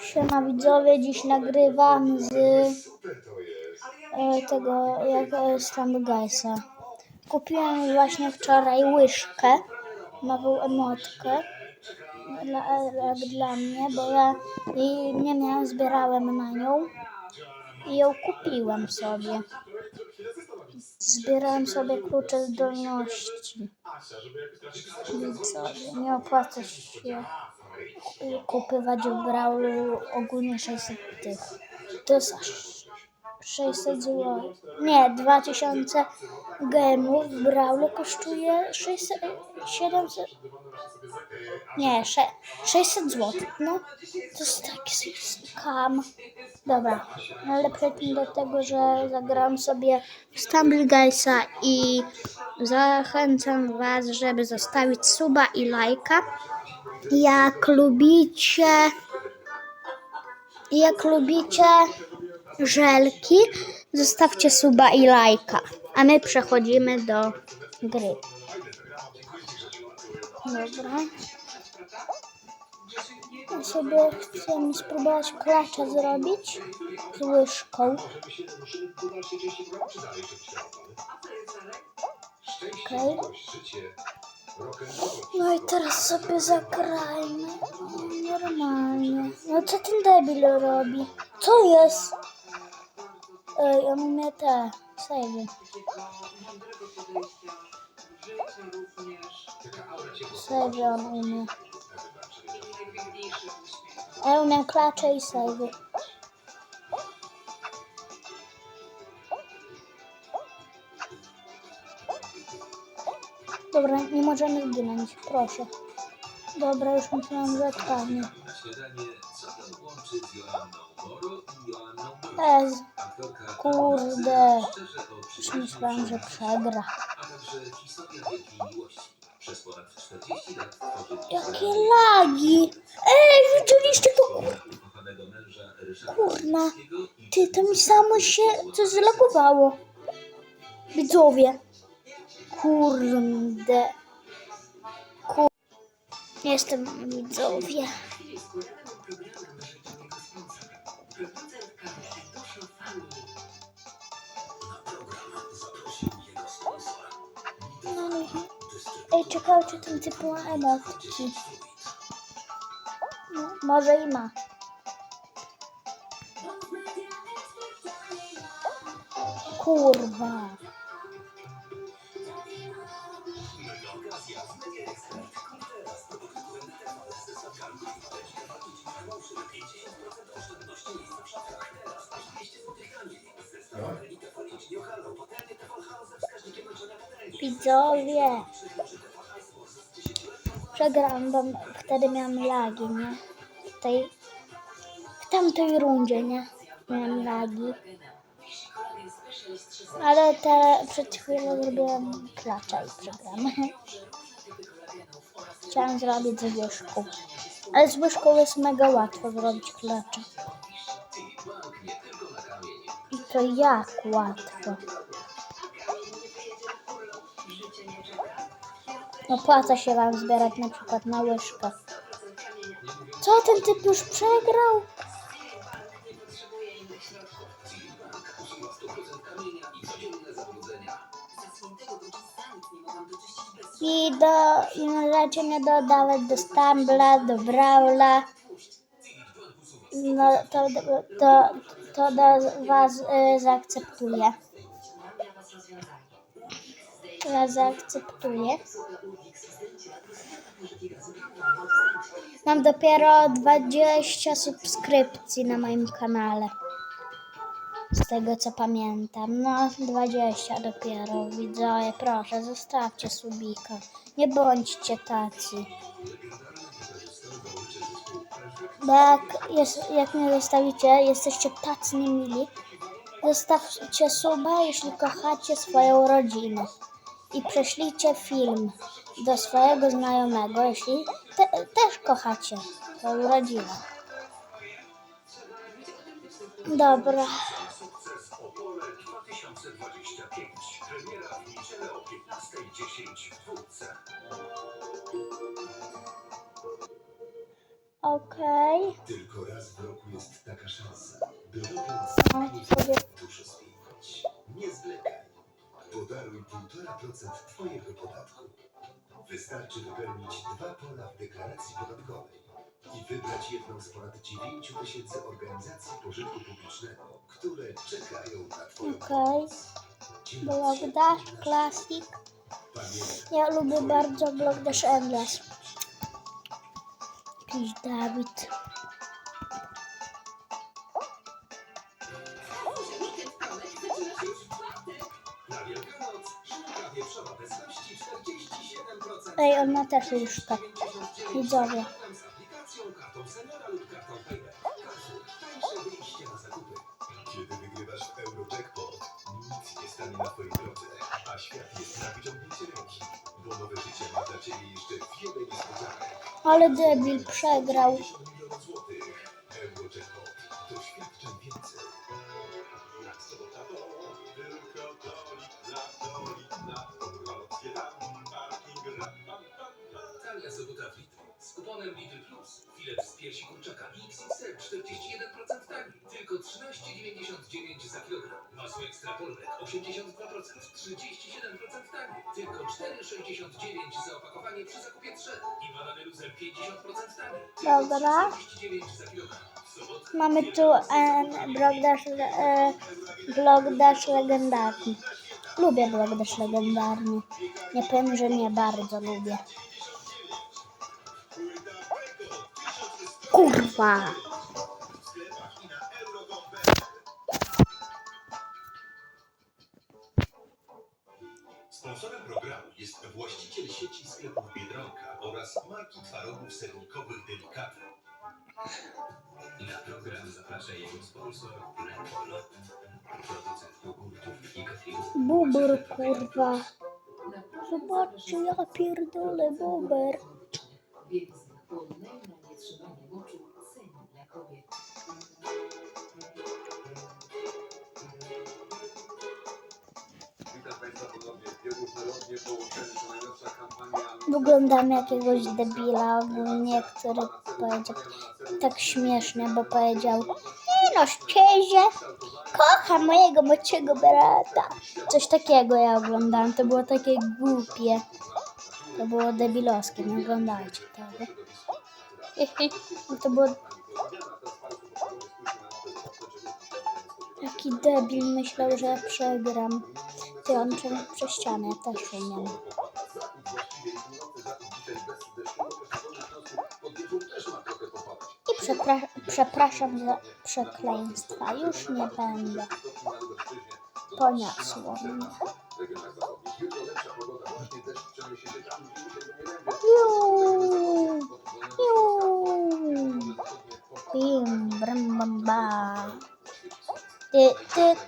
Siema widzowie, dziś nagrywam z e, tego jak e, z Guysa. Kupiłem właśnie wczoraj łyżkę, nową emotkę dla, e, dla mnie, bo ja jej nie miałem, zbierałem na nią i ją kupiłem sobie. Zbierałem sobie klucze zdolności. Widzowie, nie opłaca się kupywać w Brawlu ogólnie 600 tych. To jest aż 600 zł. Nie, 2000 gemów w Brawlu kosztuje 600, 700. Nie, sze- 600 zł. No, to jest taki skam. Dobra, ale przejdźmy do tego, że zagrałem sobie Stumble Guysa i zachęcam Was, żeby zostawić suba i lajka. Jak lubicie, jak lubicie żelki, zostawcie suba i lajka. A my przechodzimy do gry. Dobra. Ja sobie chcę spróbować klacza zrobić z łyżką. Okej. No i teraz sobie zagrajmy. Normalnie. No co ten debil robi? Co jest? Ej, on umie te savey. Savey on umie. Ja umiem klacze i savey. Dobra, nie możemy zginąć, proszę. Dobra, już myślałam, że odpadnie. Ez, kurde. Już myślałam, że przegra. a także historia wielkiej miłości. Przez ponad 40 lat tworzy Jakie lagi! Ej, widzieliście to? Kurna. Ty, to mi samo się coś zlagowało. Widzowie. Kurde. Kur... Jestem widzowie. No, nie. Ej, czekajcie, ten typ ma emotki. No, może i ma. Kurwa. Widzowie. Przegrałam, bo wtedy miałam lagi, nie? W w tamtej rundzie, nie? Miałam lagi. Ale te przed chwilą zrobiłam klacza i przegrałam. Chciałam zrobić z łyżką. Ale z łyżką jest mega łatwo zrobić klacza. I to jak łatwo. Opłaca się wam zbierać na przykład na łyżkę. Co ten typ już przegrał? I do, i możecie mnie dodawać do Stambla, do Brawla. No to, to, to do was y, zaakceptuję. Zaakceptuję. Mam dopiero 20 subskrypcji na moim kanale. Z tego co pamiętam. No, 20 dopiero. Widzowie, proszę, zostawcie subika. Nie bądźcie tacy. Bo jak, jest, jak mnie zostawicie, jesteście tacy niemili. Zostawcie suba, jeśli kochacie swoją rodzinę. I prześlijcie film do swojego znajomego, jeśli te, też kochacie swoją rodzinę. Dobra. Sukces Opole 2025. Premiera w niedzielę o 15.10 w dwójce. Okej. Tylko raz w roku jest taka szansa, by robiąc sobie dużo zmienić. Nie zwlekaj. Podaruj 1,5% Twojego podatku. Wystarczy wypełnić dwa pola w deklaracji podatkowej i wybrać jedną z ponad 9 tysięcy organizacji pożytku publicznego, które czekają na Twoją Okej. pomoc. Blogdash Classic. Ja lubię bardzo Blogdash Endless. Jakiś Dawid. Ej, on ma też łóżka. Tak. Widzowie. Na twojej drodze, a świat jest na wyciągnięcie ręki, bo nowe życie ma dla ciebie jeszcze wiele niespodzianek. Ale debil przegrał. 82%. 37% taniej. Tylko 4,69 za opakowanie przy zakupie 3. I banany luzer 50% taniej. Dobra. 3,49 za kilogram. W sobotę Mamy tu em, Block Dash, e, legendarny. Lubię Block Dash legendarny. Nie powiem, że nie bardzo lubię. Kurwa. Marki twarogów sernikowych Delikata. Na program zaprasza jego sponsor Lepol, producent jogurtów i kefirów. Bubr, kurwa. Zobaczcie, ja pierdolę buber. Bielizny Wyglądam jakiegoś debila ogólnie, który powiedział tak śmiesznie, bo powiedział Nie no, szczerze, kocham mojego młodszego brata. Coś takiego ja oglądałem, to było takie głupie. To było debilowskie, nie oglądajcie tego. To było... Jaki debil myślał, że przegram. Prze- przez ścianę, też umiem. I przepra- przepraszam za przekleństwa, już nie będę. Poniosło mnie.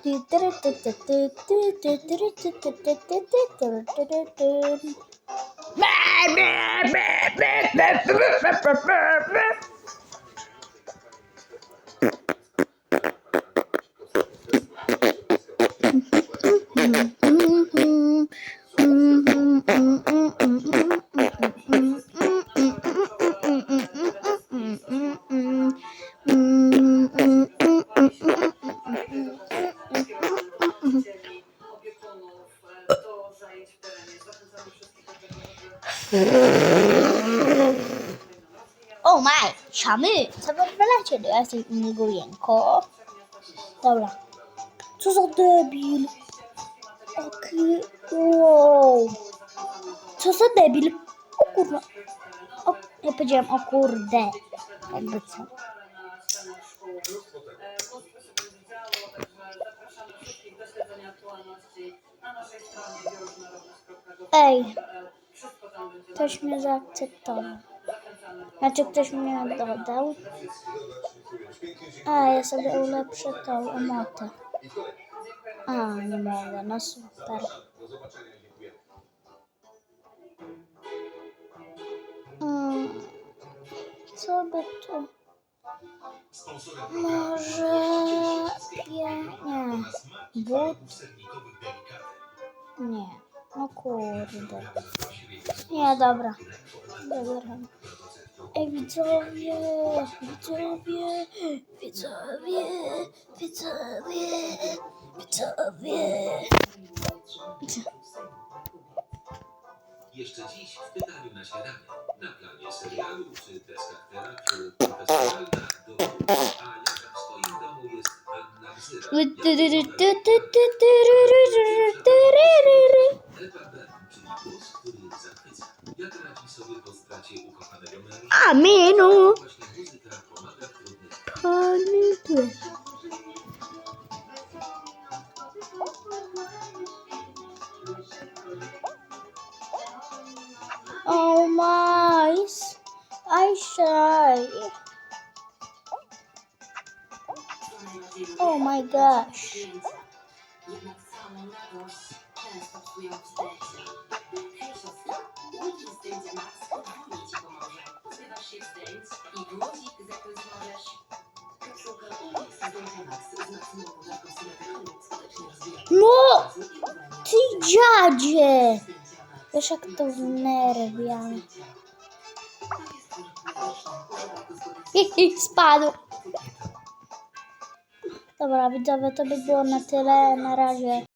Bye, O maj, szamy, co wy odwalacie? No ja jestem innego jęko. Dobra. Co za debil? Okej, wow. Co za debil? O kurwa. O, ja powiedziałem o kurde. Jakby co. Na naszej stronie Ej, ktoś mnie zaakceptował. Znaczy ktoś mnie dodał. A, ja sobie ulepszę tą emotę. A, nie mogę, no super. Mm, co by tu? Może pie... Nie, but? Nie. O kurde. Nie, dobra. Dobra. Ej, widzowie, widzowie, widzowie, widzowie, widzowie. Jeszcze dziś w pytaniu na śniadanie. Na planie serialu czy deskach teatru profesjonalna dowód, a jaka w swoim domu jest Anna Gzyra. Aminu. Trudnych Oh my, I shy. Oh my gosh. Hej siostra, guzik zdjęcia Max podwójnie ci pomoże. Się wstęć i guzik zakryć możesz. Kapsułka Ulix zdjęcia Max z maksymalną dawką silikonu skutecznie rozwija No, ty dziadzie. Wiesz jak to wnerwia. Spadł. Dobra, widzowie, to by było na tyle. Na razie.